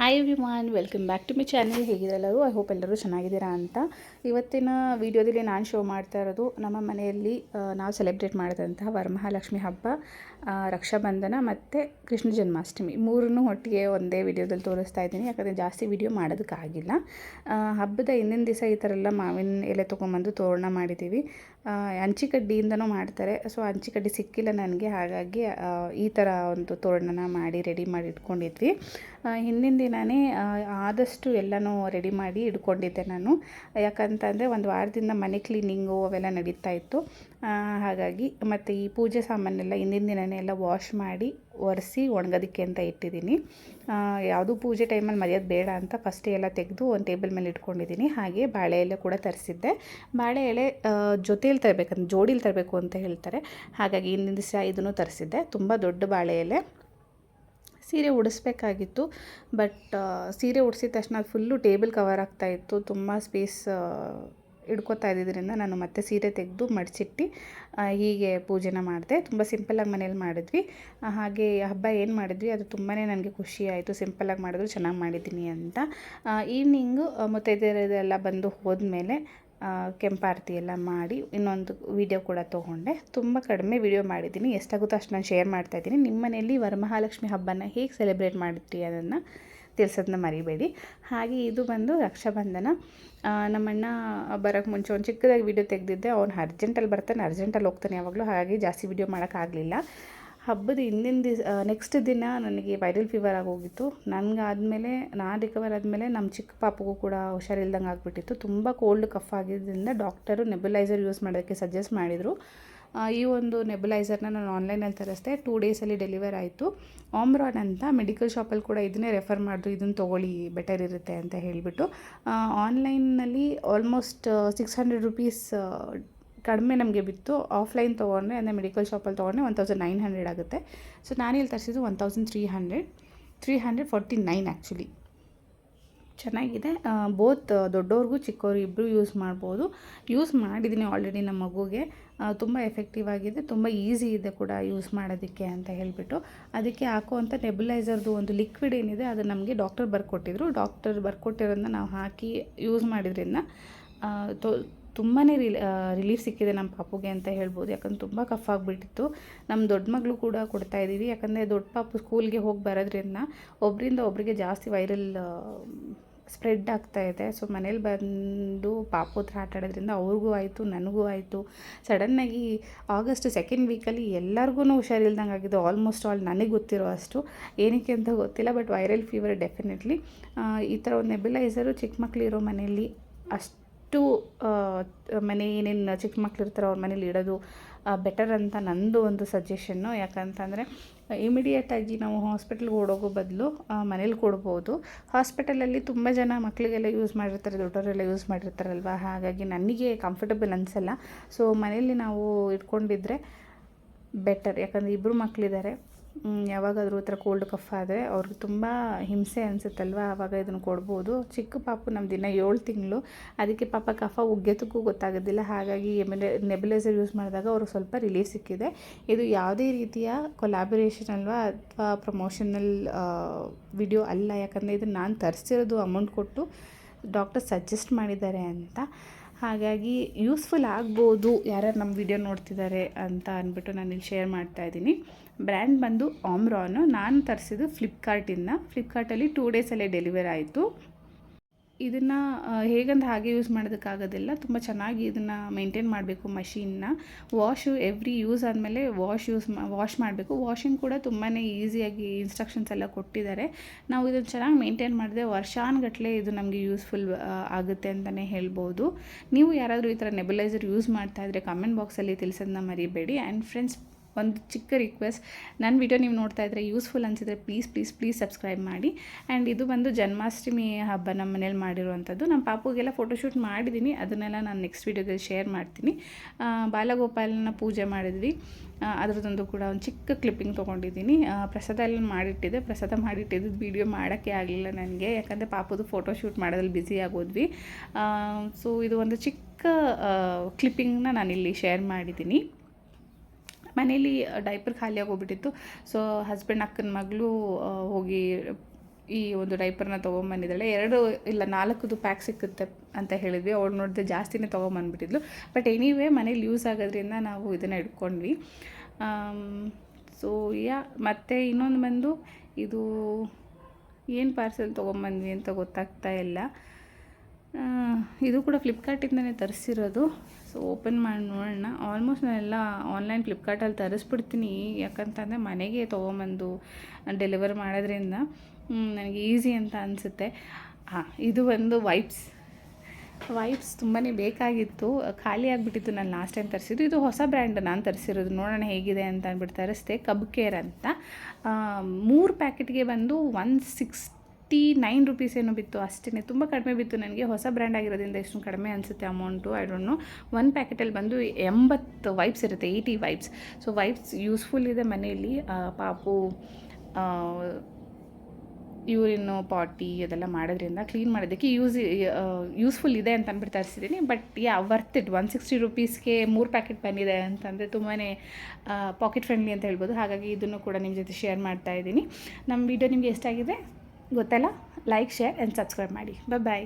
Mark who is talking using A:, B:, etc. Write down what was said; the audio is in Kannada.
A: Hi everyone welcome back to my channel ಎಲ್ಲರೂ ಐ ಹೋಪ್ ಎಲ್ಲರೂ ಚೆನ್ನಾಗಿದ್ದೀರಾ ಅಂತ. ಇವತ್ತಿನ ವೀಡಿಯೋದಲ್ಲಿ ನಾನು ಶೋ ಮಾಡ್ತಾ ಇರೋದು ನಮ್ಮ ಮನೆಯಲ್ಲಿ ನಾವು ಸೆಲೆಬ್ರೇಟ್ ಮಾಡಿದಂತಹ ವರಮಹಾಲಕ್ಷ್ಮಿ ಹಬ್ಬ ರಕ್ಷಾಬಂಧನ ಮತ್ತು ಕೃಷ್ಣ ಜನ್ಮಾಷ್ಟಮಿ. ಮೂರನ್ನೂ ಒಟ್ಟಿಗೆ ಒಂದೇ ವೀಡಿಯೋದಲ್ಲಿ ತೋರಿಸ್ತಾ ಇದ್ದೀನಿ. ಯಾಕಂದರೆ ಜಾಸ್ತಿ ವಿಡಿಯೋ ಮಾಡೋದಕ್ಕಾಗಿಲ್ಲ. ಹಬ್ಬದ ಹಿಂದಿನ ದಿವಸ ಈ ಥರ ಎಲ್ಲ ಮಾವಿನ ಎಲೆ ತೊಗೊಂಬಂದು ತೋರಣ ಮಾಡಿದ್ದೀವಿ. ಆ, ಹಂಚಿಕಡ್ಡಿಯಿಂದನೂ ಮಾಡ್ತಾರೆ. ಸೊ ಅಂಚಿಕಡ್ಡಿ ಸಿಕ್ಕಿಲ್ಲ ನನಗೆ. ಹಾಗಾಗಿ ಈ ಥರ ಒಂದು ತೋರಣನ ಮಾಡಿ ರೆಡಿ ಮಾಡಿ ಇಟ್ಕೊಂಡಿದ್ವಿ. ಹಿಂದಿನ ದಿನವೇ ಆದಷ್ಟು ಎಲ್ಲನೂ ರೆಡಿ ಮಾಡಿ ಇಟ್ಕೊಂಡಿದ್ದೆ ನಾನು. ಯಾಕಂತಂದರೆ ಒಂದು ವಾರದಿಂದ ಮನೆ ಕ್ಲೀನಿಂಗು ಅವೆಲ್ಲ ನಡೀತಾ ಇತ್ತು. ಹಾಗಾಗಿ ಮತ್ತು ಈ ಪೂಜೆ ಸಾಮಾನೆಲ್ಲ ಹಿಂದಿನ ದಿನವೇ ಎಲ್ಲ ವಾಶ್ ಮಾಡಿ, ಒರೆಸಿ ಒಣಗೋದಕ್ಕೆ ಅಂತ ಇಟ್ಟಿದ್ದೀನಿ. ಯಾವುದೂ ಪೂಜೆ ಟೈಮಲ್ಲಿ ಮರೆಯೋದು ಬೇಡ ಅಂತ ಫಸ್ಟ್ ಎಲ್ಲ ತೆಗೆದು ಒಂದು ಟೇಬಲ್ ಮೇಲೆ ಇಟ್ಕೊಂಡಿದ್ದೀನಿ. ಹಾಗೆ ಬಾಳೆ ಎಲೆ ಕೂಡ ತರಿಸಿದ್ದೆ. ಬಾಳೆ ಎಲೆ ಜೊತೆಯಲ್ಲಿ ತರಬೇಕಂತ ಜೋಡಿಲಿ ತರಬೇಕು ಅಂತ ಹೇಳ್ತಾರೆ. ಹಾಗಾಗಿ ಹಿಂದಿನ ದಿವಸ ಇದನ್ನು ತರಿಸಿದ್ದೆ. ತುಂಬ ದೊಡ್ಡ ಬಾಳೆ ಎಲೆ. ಸೀರೆ ಉಡಿಸ್ಬೇಕಾಗಿತ್ತು ಬಟ್ ಸೀರೆ ಉಡಿಸಿದ ತಕ್ಷಣ ಫುಲ್ಲು ಟೇಬಲ್ ಕವರ್ ಆಗ್ತಾಯಿತ್ತು ತುಂಬ ಸ್ಪೇಸ್ ಹಿಡ್ಕೊತಾ ಇದ್ದಿದ್ದರಿಂದ ನಾನು ಮತ್ತೆ ಸೀರೆ ತೆಗೆದು ಮಡಿಸಿಟ್ಟು ಹೀಗೆ ಪೂಜೆನ ಮಾಡಿದೆ. ತುಂಬ ಸಿಂಪಲ್ಲಾಗಿ ಮನೇಲಿ ಮಾಡಿದ್ವಿ. ಹಾಗೆ ಹಬ್ಬ ಏನು ಮಾಡಿದ್ವಿ? ಅದು ತುಂಬಾ ನನಗೆ ಖುಷಿ ಆಯಿತು. ಸಿಂಪಲ್ಲಾಗಿ ಮಾಡಿದ್ರು ಚೆನ್ನಾಗಿ ಮಾಡಿದ್ದೀನಿ ಅಂತ. ಈವ್ನಿಂಗು ಮುತ್ತೈದೆಯರೆಲ್ಲ ಬಂದು ಹೋದ್ಮೇಲೆ ಆ, ಕೆಂಪಾರತಿ ಎಲ್ಲ ಮಾಡಿ ಇನ್ನೊಂದು ವಿಡಿಯೋ ಕೂಡ ತೊಗೊಂಡೆ. ತುಂಬ ಕಡಿಮೆ ವಿಡಿಯೋ ಮಾಡಿದ್ದೀನಿ. ಎಷ್ಟಾಗುತ್ತೋ ಅಷ್ಟು ನಾನು ಶೇರ್ ಮಾಡ್ತಾಯಿದ್ದೀನಿ ನಿಮ್ಮ ಮನೆಯಲ್ಲಿ ವರಮಹಾಲಕ್ಷ್ಮಿ ಹಬ್ಬನ ಹೇಗೆ ಸೆಲೆಬ್ರೇಟ್ ಮಾಡಿದ್ರಿ ಅದನ್ನು? ತಿಳಿಸೋದನ್ನ ಮರಿಬೇಡಿ. ಹಾಗೆ ಇದು ಬಂದು ರಕ್ಷಾಬಂಧನ. ನಮ್ಮಣ್ಣ ಬರೋಕ್ಕೆ ಮುಂಚೆ ಒಂದು ಚಿಕ್ಕದಾಗಿ ವಿಡಿಯೋ ತೆಗೆದಿದ್ದೆ. ಅವ್ನು ಅರ್ಜೆಂಟಲ್ಲಿ ಬರ್ತಾನೆ ಅರ್ಜೆಂಟಲ್ಲಿ ಹೋಗ್ತಾನೆ ಯಾವಾಗಲೂ. ಹಾಗಾಗಿ ಜಾಸ್ತಿ ವಿಡಿಯೋ ಮಾಡೋಕ್ಕಾಗಲಿಲ್ಲ ಹಬ್ಬದ ಹಿಂದಿನ ದಿವಸ ನೆಕ್ಸ್ಟ್ ದಿನ ನನಗೆ ವೈರಲ್ ಫೀವರ್ ಆಗೋಗಿತ್ತು ನನಗಾದಮೇಲೆ ನಾನು ರಿಕವರ್ ಆದಮೇಲೆ ನಮ್ಮ ಚಿಕ್ಕ ಪಾಪಗೂ ಕೂಡ ಹುಷಾರಿಲ್ದಂಗೆ ಆಗಿಬಿಟ್ಟಿತ್ತು. ತುಂಬ ಕೋಲ್ಡ್ ಕಫ್ ಆಗಿದ್ದರಿಂದ ಡಾಕ್ಟರು ನೆಬುಲೈಸರ್ ಯೂಸ್ ಮಾಡೋಕ್ಕೆ ಸಜೆಸ್ಟ್ ಮಾಡಿದರು. ಈ ಒಂದು ನೆಬುಲೈಸರ್ನ ನಾನು ಆನ್ಲೈನಲ್ಲಿ ತರಿಸ್ದೆ. ಟೂ ಡೇಸಲ್ಲಿ ಡೆಲಿವರ್ ಆಯಿತು. ಆಮ್ರಾನ್ ಅಂತ ಮೆಡಿಕಲ್ ಶಾಪಲ್ಲಿ ಕೂಡ ಇದನ್ನೇ ರೆಫರ್ ಮಾಡಿದ್ರು ಇದನ್ನು ತೊಗೊಳ್ಳಿ ಬೆಟರ್ ಇರುತ್ತೆ ಅಂತ ಹೇಳಿಬಿಟ್ಟು ಆನ್ಲೈನ್ನಲ್ಲಿ ಆಲ್ಮೋಸ್ಟ್ ಸಿಕ್ಸ್ ಹಂಡ್ರೆಡ್ ರುಪೀಸ್ ಕಡಿಮೆ ನಮಗೆ ಬಿತ್ತು. ಆಫ್ಲೈನ್ ತೊಗೊಂಡ್ರೆ, ಅಂದರೆ ಮೆಡಿಕಲ್ ಶಾಪಲ್ಲಿ ತೊಗೊಂಡ್ರೆ ಒನ್ ತೌಸಂಡ್ ನೈನ್ ಹಂಡ್ರೆಡ್ ಆಗುತ್ತೆ. ಸೊ ನಾನಿಲ್ಲಿ ತರಿಸಿದ್ದು one thousand three hundred three hundred forty nine actually ಚೆನ್ನಾಗಿದೆ. ಬೋತ್ ದೊಡ್ಡವ್ರಿಗೂ ಚಿಕ್ಕವ್ರಿಗೂ ಇಬ್ಬರು ಯೂಸ್ ಮಾಡ್ಬೋದು. ಯೂಸ್ ಮಾಡಿದ್ದೀನಿ ಆಲ್ರೆಡಿ ನಮ್ಮ ಮಗುಗೆ. ತುಂಬ ಎಫೆಕ್ಟಿವ್ ಆಗಿದೆ. ತುಂಬ ಈಸಿ ಇದೆ ಕೂಡ ಯೂಸ್ ಮಾಡೋದಕ್ಕೆ ಅಂತ ಹೇಳಿಬಿಟ್ಟು. ಅದಕ್ಕೆ ಹಾಕುವಂಥ ನೆಬುಲೈಸರ್ದು ಒಂದು ಲಿಕ್ವಿಡ್ ಏನಿದೆ, ಅದು ನಮಗೆ ಡಾಕ್ಟರ್ ಬರ್ಕೊಟ್ಟಿದ್ರು. ಡಾಕ್ಟರ್ ಬರ್ಕೊಟ್ಟಿರೋದನ್ನ ನಾವು ಹಾಕಿ ಯೂಸ್ ಮಾಡಿದ್ರಿಂದ ತೊ ತುಂಬಾ ರಿಲಿ ರಿಲೀಫ್ ಸಿಕ್ಕಿದೆ ನಮ್ಮ ಪಾಪುಗೆ ಅಂತ ಹೇಳ್ಬೋದು. ಯಾಕಂದ್ರೆ ತುಂಬ ಕಫ್ ಆಗಿಬಿಟ್ಟಿತ್ತು. ನಮ್ಮ ದೊಡ್ಡ ಮಗಳು ಕೂಡ ಕೊಡ್ತಾ ಇದ್ದೀವಿ. ಯಾಕಂದರೆ ದೊಡ್ಡ ಪಾಪು ಸ್ಕೂಲ್ಗೆ ಹೋಗಿ ಬರೋದ್ರಿಂದ ಒಬ್ಬರಿಂದ ಒಬ್ಬರಿಗೆ ಜಾಸ್ತಿ ವೈರಲ್ ಸ್ಪ್ರೆಡ್ ಆಗ್ತಾ ಇದೆ. ಸೊ, ಮನೇಲಿ ಬಂದು ಪಾಪು ಹತ್ರ ಆಟ ಆಡೋದ್ರಿಂದ ಅವ್ರಿಗೂ ಆಯಿತು, ನನಗೂ ಆಯಿತು. ಸಡನ್ನಾಗಿ ಆಗಸ್ಟ್ ಸೆಕೆಂಡ್ ವೀಕಲ್ಲಿ ಎಲ್ಲರಿಗೂ ಹುಷಾರಿಲ್ದಂಗೆ ಆಗಿದೆ. ಆಲ್ಮೋಸ್ಟ್ ಆಲ್ ನನಗೆ ಗೊತ್ತಿರೋ ಅಷ್ಟು. ಏನಕ್ಕೆ ಅಂತ ಗೊತ್ತಿಲ್ಲ ಬಟ್ ವೈರಲ್ ಫೀವರ್ ಡೆಫಿನೆಟ್ಲಿ ಈ ಥರ ಒಂದು ನೆಬಿಲೈಸರು ಚಿಕ್ಕ ಮಕ್ಕಳಿರೋ ಮನೆಯಲ್ಲಿ ಅಷ್ಟು ಮನೆ ಏನೇನು ಚಿಕ್ಕ ಮಕ್ಕಳಿರ್ತಾರೋ ಅವ್ರ ಮನೇಲಿ ಇಡೋದು ಬೆಟರ್ ಅಂತ ನಂದು ಒಂದು ಸಜೆಷನ್ನು ಯಾಕಂತಂದರೆ ಇಮಿಡಿಯೇಟಾಗಿ ನಾವು ಹಾಸ್ಪಿಟ್ಲ್ಗೆ ಓಡೋಗೋ ಬದಲು ಮನೇಲಿ ಕೊಡ್ಬೋದು. ಹಾಸ್ಪಿಟಲಲ್ಲಿ ತುಂಬ ಜನ ಮಕ್ಕಳಿಗೆಲ್ಲ ಯೂಸ್ ಮಾಡಿರ್ತಾರೆ, ದೊಡ್ಡವರೆಲ್ಲ ಯೂಸ್ ಮಾಡಿರ್ತಾರಲ್ವ? ಹಾಗಾಗಿ ನನಗೆ ಕಂಫರ್ಟಬಲ್ ಅನಿಸಲ್ಲ. ಸೊ ಮನೇಲಿ ನಾವು ಇಟ್ಕೊಂಡಿದ್ರೆ ಬೆಟರ್ ಯಾಕಂದರೆ ಇಬ್ಬರು ಮಕ್ಕಳಿದ್ದಾರೆ ಯಾವಾಗಾದರೂ ಥರ ಕೋಲ್ಡ್ ಕಫ್ ಆದರೆ ಅವ್ರಿಗೆ ತುಂಬ ಹಿಂಸೆ ಅನಿಸುತ್ತಲ್ವ? ಆವಾಗ ಇದನ್ನು ಕೊಡ್ಬೋದು. ಚಿಕ್ಕ ಪಾಪು ನಮ್ಮ ದಿನ ಏಳು ತಿಂಗಳು. ಅದಕ್ಕೆ ಪಾಪ ಕಫ ಉಗ್ಗೆತಕ್ಕೂ ಗೊತ್ತಾಗೋದಿಲ್ಲ. ಹಾಗಾಗಿ ಎಮ್ಎಲ್ ನೆಬುಲೈಸರ್ ಯೂಸ್ ಮಾಡಿದಾಗ ಅವ್ರಿಗೆ ಸ್ವಲ್ಪ ರಿಲೀಫ್ ಸಿಕ್ಕಿದೆ. ಇದು ಯಾವುದೇ ರೀತಿಯ ಕೊಲಾಬರೇಷನ್ ಅಲ್ವಾ ಅಥವಾ ಪ್ರಮೋಷನಲ್ ವಿಡಿಯೋ ಅಲ್ಲ. ಯಾಕಂದರೆ ಇದು ನಾನು ತರಿಸಿರೋದು ಅಮೌಂಟ್ ಕೊಟ್ಟು ಡಾಕ್ಟರ್ ಸಜೆಸ್ಟ್ ಮಾಡಿದ್ದಾರೆ ಅಂತ. ಹಾಗಾಗಿ ಯೂಸ್ಫುಲ್ ಆಗ್ಬೋದು ಯಾರ್ಯಾರು ನಮ್ಮ ವಿಡಿಯೋ ನೋಡ್ತಿದ್ದಾರೆ ಅಂತ ಅಂದ್ಬಿಟ್ಟು ನಾನು ಇಲ್ಲಿ ಶೇರ್ ಮಾಡ್ತಾ ಇದ್ದೀನಿ. ಬ್ರ್ಯಾಂಡ್ ಬಂದು ಆಮ್ರಾನು. ನಾನು ತರಿಸಿದ್ದು ಫ್ಲಿಪ್ಕಾರ್ಟಿಂದ. ಫ್ಲಿಪ್ಕಾರ್ಟಲ್ಲಿ ಟೂ ಡೇಸಲ್ಲೇ ಡೆಲಿವರ್ ಆಯಿತು. ಇದನ್ನು ಹೇಗಂತ ಹಾಗೆ ಯೂಸ್ ಮಾಡೋದಕ್ಕಾಗೋದಿಲ್ಲ. ತುಂಬ ಚೆನ್ನಾಗಿ ಇದನ್ನು ಮೇಂಟೈನ್ ಮಾಡಬೇಕು ಮಷೀನ್ನ. ವಾಶು ಎವ್ರಿ ಯೂಸ್ ಆದಮೇಲೆ ವಾಶ್ ಯೂಸ್ ವಾಶ್ ಮಾಡಬೇಕು. ವಾಷಿಂಗ್ ಕೂಡ ತುಂಬಾ ಈಸಿಯಾಗಿ ಇನ್ಸ್ಟ್ರಕ್ಷನ್ಸ್ ಎಲ್ಲ ಕೊಟ್ಟಿದ್ದಾರೆ. ನಾವು ಇದನ್ನು ಚೆನ್ನಾಗಿ ಮೇಂಟೈನ್ ಮಾಡಿದ್ರೆ ವರ್ಷಾನುಗಟ್ಟಲೆ ಇದು ನಮಗೆ ಯೂಸ್ಫುಲ್ ಆಗುತ್ತೆ ಅಂತಲೇ ಹೇಳ್ಬೋದು. ನೀವು ಯಾರಾದರೂ ಈ ಥರ ನೆಬಲೈಸರ್ ಯೂಸ್ ಮಾಡ್ತಾ ಇದ್ದರೆ ಕಮೆಂಟ್ ಬಾಕ್ಸಲ್ಲಿ ತಿಳಿಸೋದನ್ನ ಮರಿಬೇಡಿ. ಆ್ಯಂಡ್ ಫ್ರೆಂಡ್ಸ್ ಒಂದು ಚಿಕ್ಕ ರಿಕ್ವೆಸ್ಟ್ ನನ್ನ ವಿಡಿಯೋ ನೀವು ನೋಡ್ತಾ ಇದ್ದರೆ ಯೂಸ್ಫುಲ್ ಅನಿಸಿದ್ರೆ ಪ್ಲೀಸ್ ಪ್ಲೀಸ್ ಪ್ಲೀಸ್ ಸಬ್ಸ್ಕ್ರೈಬ್ ಮಾಡಿ. ಆ್ಯಂಡ್ ಇದು ಬಂದು ಜನ್ಮಾಷ್ಟಮಿ ಹಬ್ಬ ನಮ್ಮ ಮನೇಲಿ ಮಾಡಿರುವಂಥದ್ದು ನಮ್ಮ ಪಾಪುಗೆಲ್ಲ ಫೋಟೋಶೂಟ್ ಮಾಡಿದ್ದೀನಿ ಅದನ್ನೆಲ್ಲ ನಾನು ನೆಕ್ಸ್ಟ್ ವೀಡಿಯೋದಲ್ಲಿ ಶೇರ್ ಮಾಡ್ತೀನಿ. ಬಾಲಗೋಪಾಲನ ಪೂಜೆ ಮಾಡಿದ್ವಿ. ಅದರದೊಂದು ಕೂಡ ಒಂದು ಚಿಕ್ಕ ಕ್ಲಿಪ್ಪಿಂಗ್ ತೊಗೊಂಡಿದ್ದೀನಿ. ಪ್ರಸಾದ ಎಲ್ಲ ಮಾಡಿಟ್ಟಿದ್ದೆ. ಪ್ರಸಾದ ಮಾಡಿಟ್ಟಿದ್ದು ವೀಡಿಯೋ ಮಾಡೋಕ್ಕೆ ಆಗಲಿಲ್ಲ ನನಗೆ. ಯಾಕಂದರೆ ಪಾಪದು ಫೋಟೋಶೂಟ್ ಮಾಡೋದ್ರಲ್ಲಿ ಬ್ಯುಸಿ ಆಗೋದ್ವಿ. ಸೊ ಇದು ಒಂದು ಚಿಕ್ಕ ಕ್ಲಿಪ್ಪಿಂಗ್ನ ನಾನಿಲ್ಲಿ ಶೇರ್ ಮಾಡಿದ್ದೀನಿ. ಮನೇಲಿ ಡೈಪರ್ ಖಾಲಿ ಆಗೋಗ್ಬಿಟ್ಟಿತ್ತು. ಸೊ ಹಸ್ಬೆಂಡ್ ಅಕ್ಕನ ಮಗಳು ಹೋಗಿ ಈ ಒಂದು ಡೈಪರ್ನ ತೊಗೊಂಬಂದಿದ್ದಾಳೆ. ಎರಡು, ಇಲ್ಲ, ನಾಲ್ಕದು ಪ್ಯಾಕ್ ಸಿಕ್ಕುತ್ತೆ ಅಂತ ಹೇಳಿದ್ವಿ. ಅವಳು ನೋಡಿದ್ರೆ ಜಾಸ್ತಿನೇ ತೊಗೊಂಬಂದ್ಬಿಟ್ಟಿದ್ಲು. ಬಟ್ ಎನಿವೇ ಮನೇಲಿ ಯೂಸ್ ಆಗೋದ್ರಿಂದ ನಾವು ಇದನ್ನು ಇಟ್ಕೊಂಡ್ವಿ ಸೊ ಯಾ ಮತ್ತು ಇನ್ನೊಂದು ಬಂದು, ಇದು ಏನು ಪಾರ್ಸೆಲ್ ತೊಗೊಂಬಂದ್ವಿ ಅಂತ ಗೊತ್ತಾಗ್ತಾ ಇಲ್ಲ. ಇದು ಕೂಡ ಫ್ಲಿಪ್ಕಾರ್ಟಿಂದನೇ ತರಿಸಿರೋದು. ಸೊ ಓಪನ್ ಮಾಡಿ, ನೋಡೋಣ. ಆಲ್ಮೋಸ್ಟ್ ನಾನೆಲ್ಲ ಆನ್ಲೈನ್ ಫ್ಲಿಪ್ಕಾರ್ಟಲ್ಲಿ ತರಿಸ್ಬಿಡ್ತೀನಿ. ಯಾಕಂತಂದರೆ ಮನೆಗೆ ತೊಗೊಂಬಂದು ಡೆಲಿವರ್ ಮಾಡೋದ್ರಿಂದ ನನಗೆ ಈಸಿ ಅಂತ ಅನಿಸುತ್ತೆ. ಹಾಂ, ಇದು ಒಂದು ವೈಪ್ಸ್ ವೈಪ್ಸ್ ತುಂಬಾ ಬೇಕಾಗಿತ್ತು. ಖಾಲಿ ಆಗಿಬಿಟ್ಟಿತ್ತು ನಾನು ಲಾಸ್ಟ್ ಟೈಮ್ ತರಿಸಿದ್ದು. ಇದು ಹೊಸ ಬ್ರ್ಯಾಂಡ್ ನಾನು ತರಿಸಿರೋದು. ನೋಡೋಣ ಹೇಗಿದೆ ಅಂತ ಅಂದ್ಬಿಟ್ಟು ತರಿಸ್ದೆ. ಕಬ್ ಕೇರ್ ಅಂತ. ಮೂರು ಪ್ಯಾಕೆಟ್ಗೆ ಬಂದು ಒನ್ ಸಿಕ್ಸ್ಟಿ ನೈನ್ ರುಪೀಸ್ ಏನೋ ಬಿತ್ತು ಅಷ್ಟೇ ತುಂಬ ಕಡಿಮೆ ಬಿತ್ತು ನನಗೆ. ಹೊಸ ಬ್ರ್ಯಾಂಡ್ ಆಗಿರೋದ್ರಿಂದ ಎಷ್ಟು ಕಡಿಮೆ ಅನಿಸುತ್ತೆ amount I don't know one ಪ್ಯಾಕೆಟಲ್ಲಿ ಬಂದು ಎಂಬತ್ತು ವೈಪ್ಸ್ ಇರುತ್ತೆ eighty wipes so wipes useful ಇದೆ ಮನೆಯಲ್ಲಿ. ಪಾಪು ಯೂರಿನ್ನು, ಪಾಟಿ ಅದೆಲ್ಲ ಮಾಡೋದ್ರಿಂದ ಕ್ಲೀನ್ ಮಾಡೋದಕ್ಕೆ ಯೂಸ್ ಯೂಸ್ಫುಲ್ ಇದೆ ಅಂತ ಅಂದ್ಬಿಟ್ಟು ತರಿಸಿದ್ದೀನಿ. But ya worth it one sixty ರುಪೀಸ್ಗೆ ಮೂರು ಪ್ಯಾಕೆಟ್ ಬಂದಿದೆ ಅಂತಂದರೆ ತುಂಬಾ ಪಾಕೆಟ್ ಫ್ರೆಂಡ್ಲಿ ಅಂತ ಹೇಳ್ಬೋದು. ಹಾಗಾಗಿ ಇದನ್ನು ಕೂಡ ನಿಮ್ಮ ಜೊತೆ ಶೇರ್ ಮಾಡ್ತಾ ಇದ್ದೀನಿ. ನಮ್ಮ ವಿಡಿಯೋ ನಿಮಗೆ ಎಷ್ಟಾಗಿದೆ? ಗೊತ್ತಲ್ಲ? ಲೈಕ್ ಶೇರ್ ಆ್ಯಂಡ್ ಸಬ್ಸ್ಕ್ರೈಬ್ ಮಾಡಿ. ಬಾಯ್